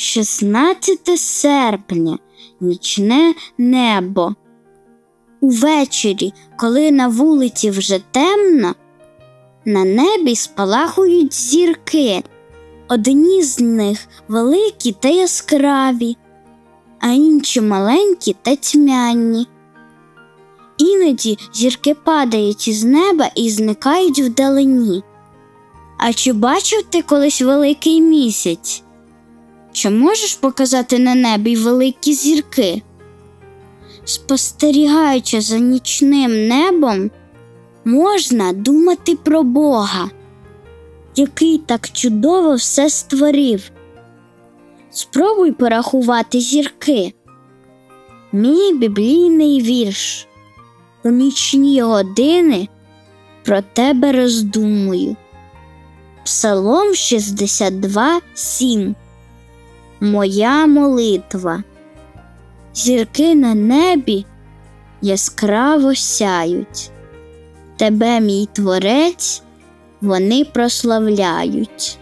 16 серпня, нічне небо. Увечері, коли на вулиці вже темно, на небі спалахують зірки. Одні з них великі та яскраві, а інші маленькі та тьмяні. Іноді зірки падають із неба і зникають вдалині. А чи бачив ти колись великий місяць? Чи можеш показати на небі великі зірки? Спостерігаючи за нічним небом, можна думати про Бога, який так чудово все створив. Спробуй порахувати зірки. Мій біблійний вірш. У нічні години про тебе роздумую. Псалом 62, 7. Моя молитва. Зірки на небі яскраво сяють. Тебе, мій творець, вони прославляють.